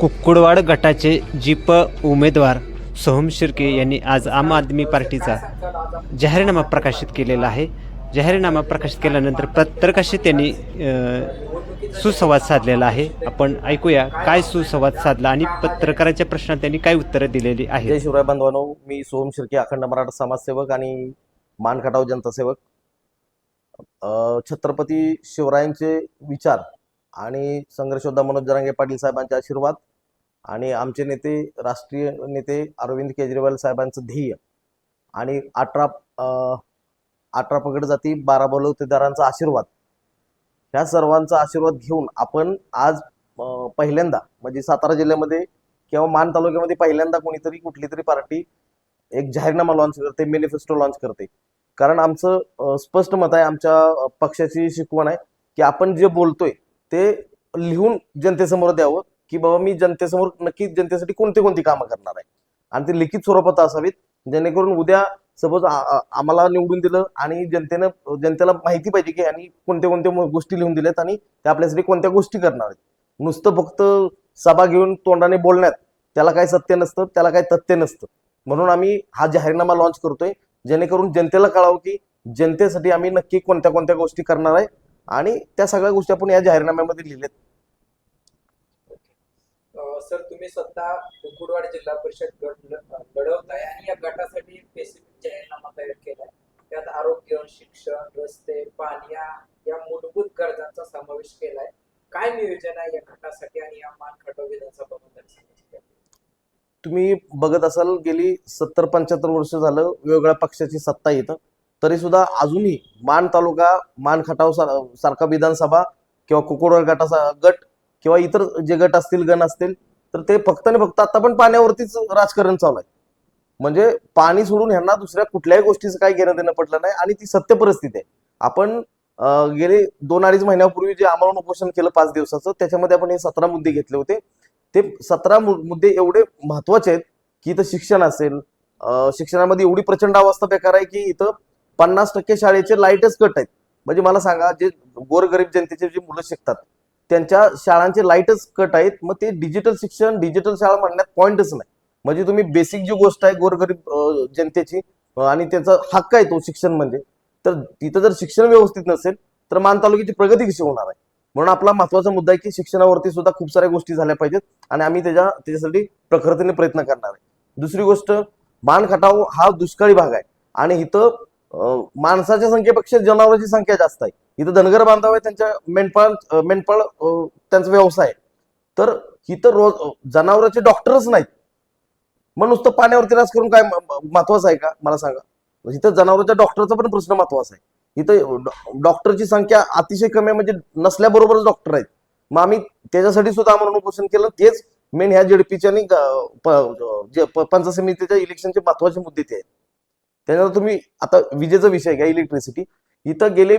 कुक्कुडवाड गटाचे जीप उमेदवार सोहम शिर्के यांनी आज आम आदमी पार्टीचा जाहीरनामा प्रकाशित केलेला आहे. जाहीरनामा प्रकाशित केल्यानंतर पत्रकाशी त्यांनी सुसंवाद साधलेला आहे. आपण ऐकूया काय सुसंवाद साधला आणि पत्रकाराच्या प्रश्नात त्यांनी काय उत्तरं दिलेली जय शिवराय बांधवानो मी सोहम शिर्के अखंड मराठा समाजसेवक आणि मानखटाव जनतासेवक. छत्रपती शिवरायांचे विचार आणि संघर्षोद्धा मनोज जरांगे पाटील साहेबांचे आशीर्वाद आणि आमचे नेते राष्ट्रीय नेते अरविंद केजरीवाल साहेबांचं ध्येय. आणि अठरा अठरा पगड जाती बारा बलवतेदारांचा आशीर्वाद. ह्या सर्वांचा आशीर्वाद घेऊन आपण आज पहिल्यांदा म्हणजे सातारा जिल्ह्यामध्ये किंवा मान तालुक्यामध्ये पहिल्यांदा कोणीतरी कुठली तरी पार्टी एक जाहीरनामा लॉन्च करते मेनिफेस्टो लॉन्च करते. कारण आमचं स्पष्ट मत आहे आमच्या पक्षाची शिकवण आहे की आपण जे बोलतोय ते लिहून जनतेसमोर द्यावं. की बाबा मी जनतेसमोर नक्की जनतेसाठी कोणती कोणती कामं करणार आहे? आणि ते लिखित स्वरूपात असावीत जेणेकरून उद्या सपोज आम्हाला निवडून दिलं आणि जनतेनं जनतेला माहिती पाहिजे की आणि कोणत्या कोणत्या गोष्टी लिहून दिल्यात आणि त्या आपल्यासाठी कोणत्या गोष्टी करणार आहेत. नुसतं फक्त सभा घेऊन तोंडाने बोलण्यात त्याला काही सत्य नसतं त्याला काही तथ्य नसतं. म्हणून आम्ही हा जाहीरनामा लॉन्च करतोय जेणेकरून जनतेला कळावं की जनतेसाठी आम्ही नक्की कोणत्या कोणत्या गोष्टी करणार आहे आणि त्या सगळ्या गोष्टी आपण या जाहीरनाम्यामध्ये लिहिल्यात आहेत सर तुम्ही स्वतः कुकुडवाड जिल्हा परिषद गट ल- लढवताय आणि या गटासाठी स्पेसिफिक जाहीरनामा तयार केलाय. त्यात आरोग्य शिक्षण रस्ते पाणी या मूलभूत गरजांचा समावेश केलाय. काय नियोजन आहे या गटासाठी आणि या मान विधानसभा तुम्ही बघत असाल गेली सत्तर पंच्याहत्तर वर्ष झालं वेगवेगळ्या पक्षाची सत्ता येतं. तरी सुद्धा अजूनही मान तालुका मान खटाव सारखा विधानसभा किंवा कुकुडवाड गटाचा गट किंवा इतर जे गट असतील गण असतील तर ते फक्त आणि फक्त आता पण पाण्यावरतीच राजकारण चालू आहे. म्हणजे पाणी सोडून ह्यांना दुसऱ्या कुठल्याही गोष्टीचं काही घेणं देणं पडलं नाही आणि ती सत्य परिस्थिती आहे. आपण गेले दोन अडीच महिन्यापूर्वी जे आमरण उपोषण केलं पाच दिवसाचं त्याच्यामध्ये आपण हे सतरा मुद्दे घेतले होते. ते सतरा मुद्दे एवढे महत्त्वाचे आहेत की इथं शिक्षण असेल शिक्षणामध्ये एवढी प्रचंड अवस्था बेकार आहे की इथं पन्नास टक्के शाळेचे लाईटच कट आहेत. म्हणजे मला सांगा जे गोरगरीब जनतेचे जे मुलं शिकतात त्यांच्या शाळांचे लाईटच कट आहेत. मग ते डिजिटल शिक्षण डिजिटल शाळा म्हणण्यात पॉईंटच नाही. म्हणजे तुम्ही बेसिक जी गोष्ट आहे गोरगरीब जनतेची आणि त्यांचा हक्क आहे तो शिक्षण म्हणजे तर तिथं जर शिक्षण व्यवस्थित नसेल तर मान तालुक्याची प्रगती कशी होणार आहे? म्हणून आपला महत्त्वाचा मुद्दा आहे की शिक्षणावरती सुद्धा खूप साऱ्या गोष्टी झाल्या पाहिजेत आणि आम्ही त्याच्या त्याच्यासाठी प्रखरतेने प्रयत्न करणार आहे. दुसरी गोष्ट मान खटाव हा दुष्काळी भाग आहे. आणि इथं माणसाच्या संख्येपेक्षा जनावरांची संख्या जास्त आहे. इथं धनगर बांधव आहे त्यांच्या मेंढपाळ मेंढपाळ त्यांचा व्यवसाय आहे. तर इथं रोज जनावरांचे डॉक्टरच नाहीत. मग नुसतं पाण्यावरती त्रास करून काय महत्वाचं आहे का? मला सांगा. इथं जनावरांच्या डॉक्टरचा पण प्रश्न महत्त्वाचा आहे. इथं डॉक्टरची संख्या अतिशय कमी आहे म्हणजे नसल्याबरोबरच डॉक्टर आहेत. मग आम्ही त्याच्यासाठी सुद्धा आम्हाला उपोषण केलं. तेच मेन ह्या जेडपीच्या आणि पंच पंचायत समितीच्या इलेक्शनचे महत्त्वाचे मुद्दे ते आहेत. त्यानंतर तुम्ही आता विजेचा विषय घ्या इलेक्ट्रिसिटी इथं गेले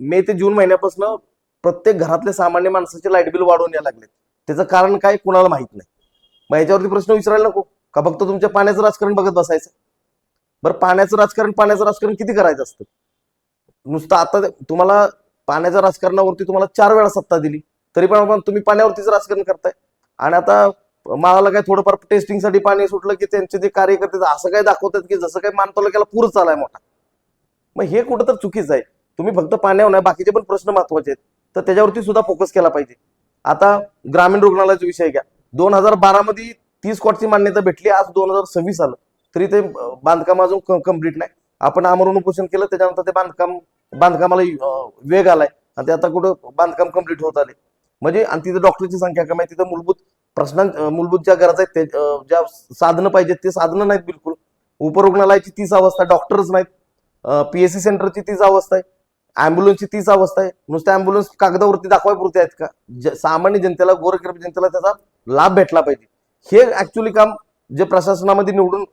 मे ते जून महिन्यापासून प्रत्येक घरातल्या सामान्य माणसाचे लाइट बिल वाढवून यायला लागले त्याचं कारण काय कुणाला माहीत नाही. मग याच्यावरती प्रश्न विचारायला नको. का फक्त तुमच्या पाण्याचं राजकारण बघत बसायचं? बरं पाण्याचं राजकारण पाण्याचं राजकारण किती करायचं असतं? नुसतं आता तुम्हाला पाण्याच्या राजकारणावरती तुम्हाला चार वेळा सत्ता दिली तरी पण आपण तुम्ही पाण्यावरतीच राजकारण करताय. आणि आता मला काय थोडंफार टेस्टिंगसाठी पाणी सुटलं की त्यांचे जे कार्यकर्ते असं काय दाखवतात की जसं काय मान तालुक्याला पूर चालाय मोठा. मग हे कुठं तर चुकीचं आहे. तुम्ही फक्त पाण्यावर नाही बाकीचे पण प्रश्न महत्त्वाचे आहेत. तर त्याच्यावरती सुद्धा फोकस केला पाहिजे. आता ग्रामीण रुग्णालयाचा विषय घ्या. दोन हजार बारा मध्ये तीस कोटीची मान्यता भेटली आज दोन हजार सव्वीस आलं. तरी ते बांधकाम अजून कंप्लीट नाही. आपण आमरण उपोषण केलं त्याच्यानंतर ते बांधकाम बांधकामाला वेग आलाय. आणि ते आता कुठं बांधकाम कंप्लीट होत आले. म्हणजे आणि तिथं डॉक्टरची संख्या कमी आहे तिथं मूलभूत प्रश्नां मूलभूत ज्या गरजा आहेत ते ज्या साधनं पाहिजेत ते साधनं नाहीत बिलकुल. उपरुग्णालयाची तीच अवस्था डॉक्टरच नाहीत. पीएससी सेंटरची तीच अवस्था आहे. अँब्युलन्सची तीच अवस्था आहे. नुसत्या अँब्युलन्स कागदावरती दाखवायपुरते आहेत का? ज- सामान्य जनतेला गोरगरीब जनतेला त्याचा लाभ भेटला पाहिजे. हे ऍक्च्युली काम जे प्रशासनामध्ये निवडून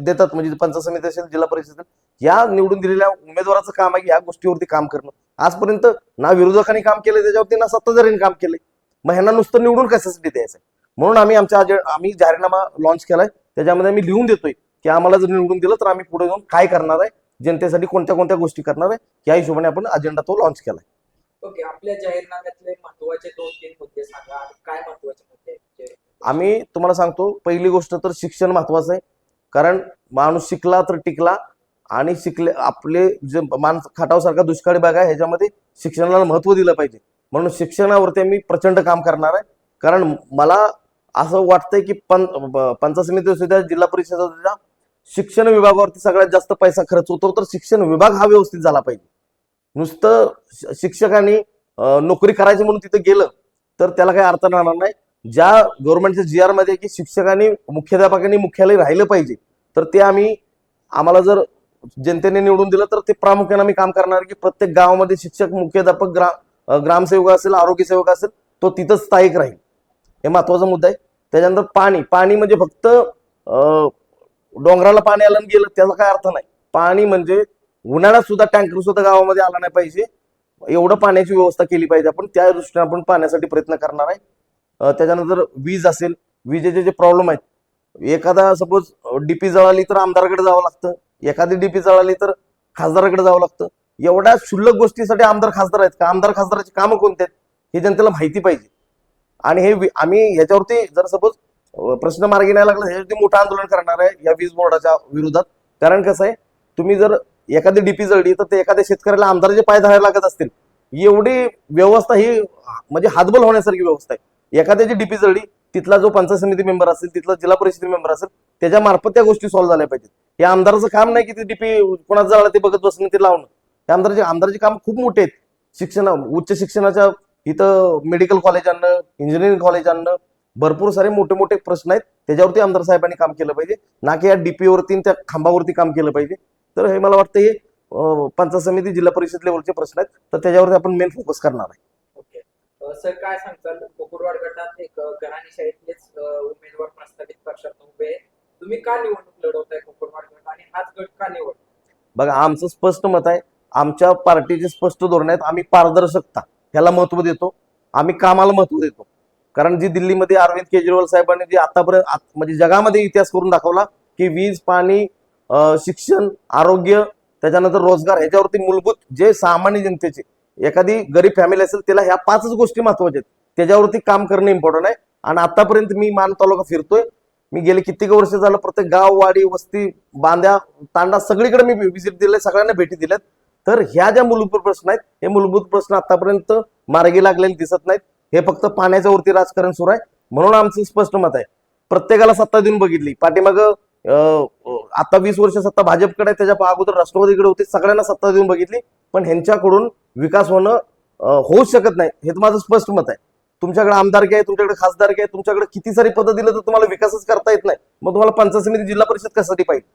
देतात म्हणजे पंचायत समिती असेल जिल्हा परिषद या निवडून दिलेल्या उमेदवाराचं काम आहे या गोष्टीवरती काम करणं. आजपर्यंत ना विरोधकांनी काम केलं त्याच्यावरती ना सत्ताधाऱ्यांनी काम केलंय. मग ह्यांना नुसतं निवडून कशासाठी द्यायचं म्हणून आम्ही आमच्या आम्ही जाहीरनामा लॉन्च केलाय. त्याच्यामध्ये आम्ही लिहून देतोय की आम्हाला जर निवडून दिलं तर आम्ही पुढे जाऊन काय करणार आहे? जनतेसाठी कोणत्या कोणत्या गोष्टी करणार आहे? या हिशोबाने आपण अजेंडा तो लॉन्च केलाय. ओके आपल्या जाहीरनाम्यातले महत्त्वाचे दोन तीन मुद्दे सांगा. काय महत्त्वाचे मुद्दे आम्ही तुम्हाला सांगतो पहिली गोष्ट तर शिक्षण महत्वाचं आहे. कारण माणूस शिकला तर टिकला आणि शिकले आपले जे मान खटावसारखा दुष्काळी भाग आहे ह्याच्यामध्ये शिक्षणाला महत्त्व दिलं पाहिजे. म्हणून शिक्षणावरती आम्ही प्रचंड काम करणार आहे. कारण मला असं वाटतंय की पं पंचायत समिती सुद्धा जिल्हा परिषद सुद्धा शिक्षण विभागावरती सगळ्यात जास्त पैसा खर्च होतो तर शिक्षण विभाग हा व्यवस्थित झाला पाहिजे. नुसतं शिक्षकांनी नोकरी करायची म्हणून तिथं गेलं तर त्याला काही अर्थ राहणार नाही. ज्या गव्हर्नमेंटच्या जी आरमध्ये की शिक्षकांनी मुख्याध्यापकांनी मुख्यालय राहिलं पाहिजे तर ते आम्ही आम्हाला जर जनतेने निवडून दिलं तर ते प्रामुख्याने आम्ही काम करणार की प्रत्येक गावामध्ये शिक्षक मुख्याध्यापक ग्रा ग्रामसेवक असेल आरोग्य सेवक असेल तो तिथं स्थायिक राहील. हे महत्त्वाचा मुद्दा आहे. त्याच्यानंतर पाणी. पाणी म्हणजे फक्त डोंगराला पाणी आलं गेलं त्याचा काय अर्थ नाही. पाणी म्हणजे उन्हाळ्यात सुद्धा टँकर सुद्धा गावामध्ये आला नाही पाहिजे. एवढं पाण्याची व्यवस्था केली पाहिजे आपण. त्या दृष्टीने आपण पाण्यासाठी प्रयत्न करणार आहे. त्याच्यानंतर वीज असेल. विजेचे जे प्रॉब्लेम आहेत. एखादा सपोज डीपी जळाली तर आमदाराकडे जावं लागतं. एखादी डीपी जळाली तर खासदाराकडे जावं लागतं. एवढ्या क्षुल्लक गोष्टीसाठी आमदार खासदार आहेत का? आमदार खासदाराची कामं कोणती आहेत? हे जनतेला माहिती पाहिजे. आणि हे आम्ही याच्यावरती जर सपोज प्रश्न मार्गी नाही लागला ह्याच्यावरती मोठं आंदोलन करणार आहे या वीज बोर्डाच्या विरोधात. कारण कसं आहे तुम्ही जर एखादी डीपी जळली तर ते एखाद्या शेतकऱ्याला आमदाराचे पाय धरायला लागत असतील. एवढी व्यवस्था ही म्हणजे हातबल होण्यासारखी व्यवस्था आहे. एखाद्याची डीपी जळली तिथला जो पंचायत समिती मेंबर असेल तिथला जिल्हा परिषद मेंबर असेल त्याच्या मार्फत त्या गोष्टी सॉल्व्ह झाल्या पाहिजेत. हे आमदाराचं काम नाही की ती डीपी कोणाचं जळालं ते बघत बसणं ते लावणं. आमदाराचे आमदाराचे काम खूप मोठे आहेत. शिक्षण उच्च शिक्षणाच्या इथं मेडिकल कॉलेज आणणं इंजिनिअरिंग कॉलेज आणणं भरपूर सारे मोठे मोठे प्रश्न आहेत. त्याच्यावरती आमदार साहेबांनी काम केलं पाहिजे. ना की या डीपीवरती त्या खांबावरती काम केलं पाहिजे. तर हे मला वाटतं हे पंचायत समिती जिल्हा परिषद लेवलचे प्रश्न आहेत. तर त्याच्यावरती आपण मेन फोकस करणार आहे. सर काय सांगताल? कोकुरवाड गटात एक घराणेशाहीतलेच उमेदवार प्रस्तावित पक्षात उभे. तुम्ही का निवडणूक लढवताय कोकुरवाड गट आणि हाच गट का निवड बघा आमचं स्पष्ट मत आहे आमच्या पार्टीचे स्पष्ट धोरण आहेत आम्ही पारदर्शकता ह्याला महत्त्व देतो. आम्ही कामाला महत्त्व देतो. कारण जी दिल्लीमध्ये अरविंद केजरीवाल साहेबांनी जे आतापर्यंत म्हणजे जगामध्ये इतिहास करून दाखवला की वीज पाणी शिक्षण आरोग्य त्याच्यानंतर रोजगार ह्याच्यावरती मूलभूत जे सामान्य जनतेचे एखादी गरीब फॅमिली असेल त्याला ह्या पाचच गोष्टी महत्त्वाच्या आहेत. त्याच्यावरती काम करणं इम्पॉर्टंट आहे. आणि आतापर्यंत मी मान तालुका फिरतोय. मी गेले कित्येक वर्ष झालं प्रत्येक गाव वाडी वस्ती बांध्या तांडा सगळीकडे मी व्हिजिट दिले सगळ्यांना भेटी दिल्यात. तर ह्या ज्या मूलभूत प्रश्न आहेत हे मूलभूत प्रश्न आतापर्यंत मार्गी लागलेले दिसत नाहीत. हे फक्त पाण्याच्या वरती राजकारण सुरू आहे. म्हणून आमचं स्पष्ट मत आहे. प्रत्येकाला सत्ता देऊन बघितली. पाठीमाग आता वीस वर्ष सत्ता भाजपकडे आहे, त्याच्या अगोदर राष्ट्रवादीकडे होती सगळ्यांना सत्ता देऊन बघितली. पण ह्यांच्याकडून विकास होणं होऊ शकत नाही. हे माझं स्पष्ट मत आहे. तुमच्याकडे आमदारकी आहे तुमच्याकडे खासदारकी आहे तुमच्याकडे किती सारी पदं दिलं तर तुम्हाला विकासच करता येत नाही. मग तुम्हाला पंचायत समिती जिल्हा परिषद कशासाठी पाहिजे?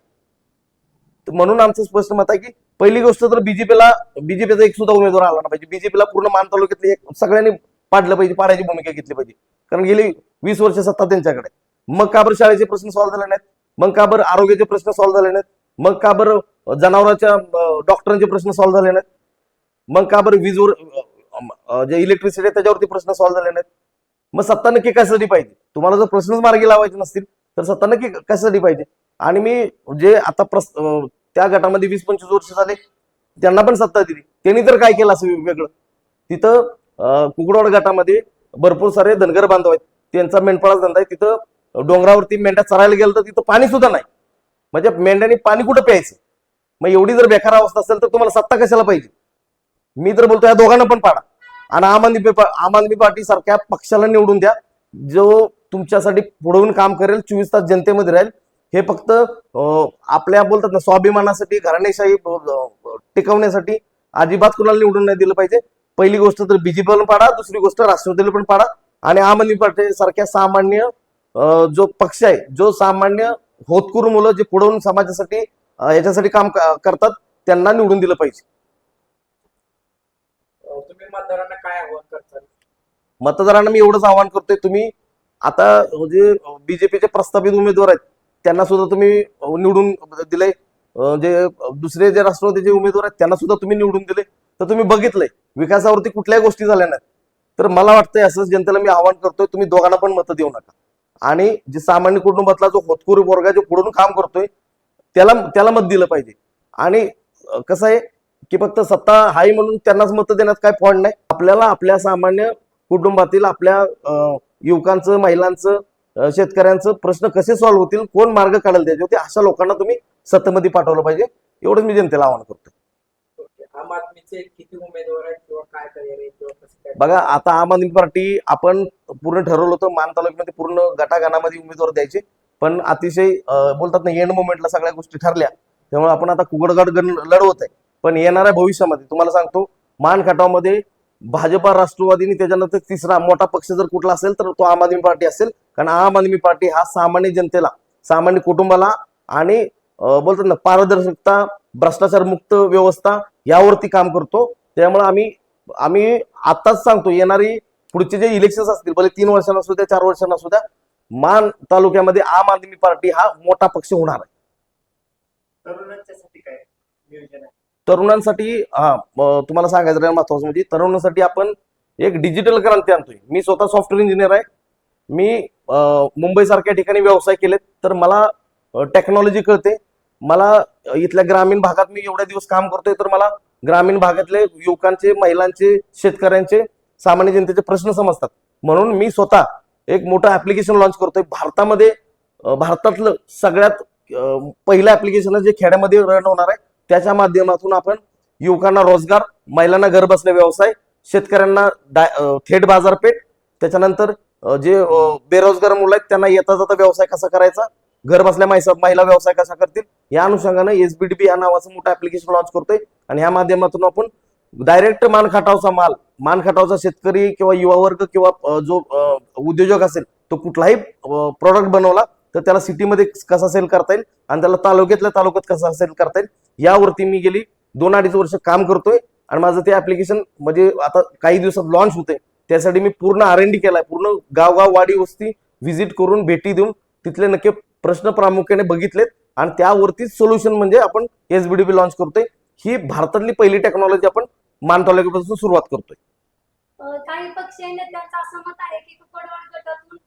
म्हणून आमचं स्पष्ट मत आहे की पहिली गोष्ट तर बीजेपीला बीजेपीचा एक सुद्धा उमेदवार आला नाही पाहिजे. बीजेपीला पूर्ण मान तालुक्यातली एक सगळ्यांनी पाडलं पाहिजे पाडायची भूमिका घेतली पाहिजे. कारण गेली वीस वर्ष सत्ता त्यांच्याकडे. मग का बरं शाळेचे प्रश्न सॉल्व्ह झाले नाहीत? मग का बरं आरोग्याचे प्रश्न सॉल्व्ह झाले नाहीत? मग का बरं जनावरांच्या डॉक्टरांचे प्रश्न सॉल्व्ह झाले नाहीत? मग का बरं वीजवर जे इलेक्ट्रिसिटी आहे त्याच्यावरती प्रश्न सॉल्व्ह झाले नाहीत? मग सत्ता नक्की कशासाठी पाहिजे? तुम्हाला जर प्रश्नच मार्गी लावायचे नसतील तर सत्ता नक्की कशासाठी पाहिजे? आणि मी जे आता प्रस त्या गटामध्ये वीस पंचवीस वर्ष झाले. त्यांना पण सत्ता दिली. त्यांनी तर काय केलं असं वेगळं तिथं कुकडवाड गटामध्ये भरपूर सारे धनगर बांधव आहेत. त्यांचा मेंढपाळाचा धंदा आहे. तिथं डोंगरावरती मेंढ्या चरायला गेलं तर तिथं पाणी सुद्धा नाही. म्हणजे मेंढ्यानी पाणी कुठं प्यायचं? मग एवढी जर बेकार अवस्था असेल तर तुम्हाला सत्ता कशाला पाहिजे? मी तर बोलतो या दोघांना पण पाडा. आणि आम आदमी आम आदमी पार्टी सारख्या पक्षाला निवडून द्या. जो तुमच्यासाठी पुढवून काम करेल चोवीस तास जनतेमध्ये राहील. हे फक्त आपल्या बोलतात ना स्वाभिमानासाठी घराणेशाही टिकवण्यासाठी अजिबात कुणाला निवडून नाही दिलं पाहिजे. पहिली गोष्ट तर बीजेपीला पण पाडा दुसरी गोष्ट राष्ट्रवादीला पण पाडा. आणि आम आदमी पार्टी सारख्या सामान्य जो पक्ष आहे जो सामान्य होतकरू मुलं जे पुढवून समाजासाठी याच्यासाठी काम करतात त्यांना निवडून दिलं पाहिजे. तुम्ही मतदारांना काय आव्हान करताल मतदारांना मी एवढंच आवाहन करतोय तुम्ही आता जे बीजेपीचे प्रस्तावित उमेदवार आहेत त्यांना सुद्धा तुम्ही निवडून दिले जे दुसरे जे राष्ट्रवादीचे उमेदवार आहेत त्यांना सुद्धा तुम्ही निवडून दिले तर तुम्ही बघितलंय. विकासावरती कुठल्याही गोष्टी झाल्या नाहीत. तर मला वाटतंय असंच जनतेला मी आवाहन करतोय तुम्ही दोघांना पण मतं देऊ नका. आणि जे सामान्य कुटुंबातला जो होतकुरी वर्ग जो पुढून काम करतोय त्याला त्याला मत दिलं पाहिजे. आणि कसं आहे की फक्त सत्ता हाय म्हणून त्यांनाच मतं देण्यात काय पॉईंट नाही. आपल्याला आपल्या सामान्य कुटुंबातील आपल्या युवकांचं महिलांचं शेतकऱ्यांचं प्रश्न कसे सॉल्व्ह होतील कोण मार्ग काढेल त्याचे होते अशा लोकांना तुम्ही सत्तेमध्ये पाठवलं पाहिजे. एवढंच मी जनतेला आवाहन करतो. ओके. आम आदमीचे किती उमेदवार आहेत किंवा काय तयारी आहे किंवा कसं काय? बघा आता आम आदमी पार्टी आपण पूर्ण ठरवलं होतं मान तालुक्यामध्ये पूर्ण गटागानामध्ये उमेदवार द्यायचे. पण अतिशय बोलतात ना एंड मोमेंटला सगळ्या गोष्टी ठरल्या. त्यामुळे आपण आता कुगडगड लढवत आहे पण येणाऱ्या भविष्यामध्ये तुम्हाला सांगतो मान खटावमध्ये भाजपा राष्ट्रवादीने त्याच्यानंतर तिसरा मोठा पक्ष जर कुठला असेल तर तो आम आदमी पार्टी असेल. कारण आम आदमी पार्टी हा सामान्य जनतेला सामान्य कुटुंबाला आणि बोलतात ना पारदर्शकता भ्रष्टाचार मुक्त व्यवस्था यावरती काम करतो. त्यामुळे आम्ही आम्ही आताच सांगतो येणारी पुढचे जे इलेक्शन असतील भले तीन वर्षांना असू द्या चार वर्षांना असू द्या मान तालुक्यामध्ये आम आदमी पार्टी हा मोठा पक्ष होणार आहे? तरुणांसाठी हा तुम्हाला सांगायचं महत्वाचं म्हणजे तरुणांसाठी आपण एक डिजिटल क्रांती आणतोय. मी स्वतः सॉफ्टवेअर इंजिनियर आहे. मी मुंबईसारख्या ठिकाणी व्यवसाय केलेत. तर मला टेक्नॉलॉजी कळते. मला इथल्या ग्रामीण भागात मी एवढ्या दिवस काम करतोय तर मला ग्रामीण भागातले युवकांचे महिलांचे शेतकऱ्यांचे सामान्य जनतेचे प्रश्न समजतात. म्हणून मी स्वतः एक मोठं ऍप्लिकेशन लॉन्च करतोय. भारतामध्ये भारतातलं सगळ्यात पहिलं ऍप्लिकेशन जे खेड्यामध्ये रन होणार आहे त्याच्या माध्यमातून आपण युवकांना रोजगार महिलांना घर व्यवसाय शेतकऱ्यांना डाय- थेट बाजारपेठ त्याच्यानंतर जे बेरोजगार मुलं आहेत त्यांना येता जाता व्यवसाय कसा करायचा घर बसल्या महिला व्यवसाय कसा करतील या अनुषंगाने एसबीडीबी या नावाचं मोठं ऍप्लिकेशन लॉन्च करतोय आणि या माध्यमातून आपण डायरेक्ट मान खटावचा माल मान खटावचा शेतकरी किंवा युवा वर्ग किंवा जो उद्योजक असेल तो कुठलाही प्रोडक्ट बनवला तर त्याला सिटीमध्ये कसा सेल करता येईल आणि त्याला तालुक्यातल्या तालुक्यात कसा सेल करता येईल यावरती मी गेली. दोन अडीच वर्ष काम करतोय आणि माझं ते ऍप्लिकेशन म्हणजे आता काही दिवसात लॉन्च होते त्यासाठी मी पूर्ण आर एन डी केलाय. पूर्ण गावगाव वाडी वस्ती व्हिजिट करून भेटी देऊन तिथले नक्की प्रश्न प्रामुख्याने बघितलेत आणि त्यावरतीच सोल्युशन म्हणजे आपण एसबीडीबी लॉन्च करतोय. ही भारतातली पहिली टेक्नॉलॉजी आपण मान तालुक्यापासून सुरुवात करतोय. काही पक्षीय नेत्यांचं असं मत आहे की कुकडवाड गटातून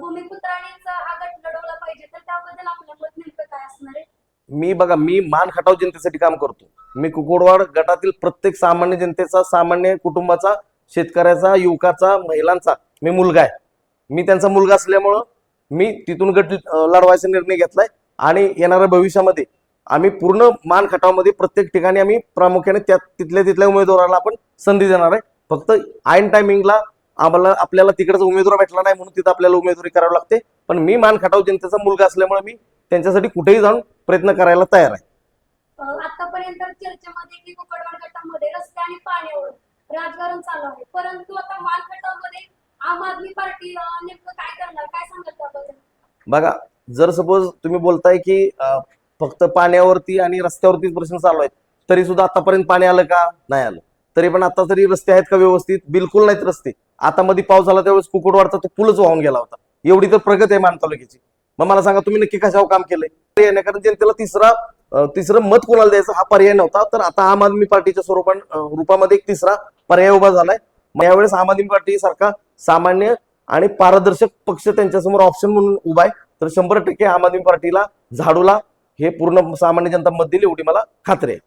भूमिपुत्रांनीच हा गट लढवला पाहिजे. तर त्याबद्दल आपलं मत नेमकं काय असणार आहे? मी बघा मी मान खटाव जनतेसाठी काम करतो. मी कुकुडवाड गटातील प्रत्येक सामान्य जनतेचा सामान्य कुटुंबाचा शेतकऱ्याचा युवकाचा महिलांचा मी मुलगा आहे. मी त्यांचा मुलगा असल्यामुळं मी तिथून गट लढवायचा निर्णय घेतलाय आणि येणाऱ्या भविष्यामध्ये आम्ही पूर्ण मान खटावमध्ये प्रत्येक ठिकाणी आम्ही प्रामुख्याने त्या तिथल्या तिथल्या उमेदवाराला आपण संधी देणार आहे. फक्त आयन टायमिंगला आम्हाला आपल्याला तिकडचा उमेदवार भेटला नाही म्हणून तिथं आपल्याला उमेदवारी करावी लागते. पण मी मान खटाव जनतेचा मुलगा असल्यामुळे मी त्यांच्यासाठी कुठेही जाऊन प्रयत्न करायला तयार आहे. आतापर्यंत चर्चेमध्ये की कुकडवाड गटामध्ये रस्ते आणि पाण्यावर राजकारण चालू आहे. परंतु आता मालखटामध्ये आम आदमी पार्टी अ, नेमकं काय करणार? काय सांगाल त्याबद्दल? बघा जर सपोज तुम्ही बोलताय की फक्त पाण्यावरती आणि रस्त्यावरतीच प्रश्न चालू आहेत तरी सुद्धा आतापर्यंत पाणी आलं का? नाही आलं. तरी पण आता तरी रस्ते आहेत का व्यवस्थित? बिलकुल नाहीत रस्ते. आता मध्ये पाऊस झाला त्यावेळेस कुकुडवाडचा तो पूलच वाहून गेला होता. एवढी तर प्रगत आहे मान तालुक्याची मग मला सांगा तुम्ही नक्की कशावर काम केलंय? पर्याय नाही कारण जनतेला तिसरा तिसरं मत कोणाला द्यायचं हा पर्याय नव्हता. तर आता आम आदमी पार्टीच्या स्वरूपात रूपामध्ये एक तिसरा पर्याय उभा झालाय. मग यावेळेस आम आदमी पार्टी सारखा सामान्य आणि पारदर्शक पक्ष त्यांच्यासमोर ऑप्शन म्हणून उभा आहे. तर शंभर टक्के आम आदमी पार्टीला झाडूला हे पूर्ण सामान्य जनता मत दिली एवढी मला खात्री आहे.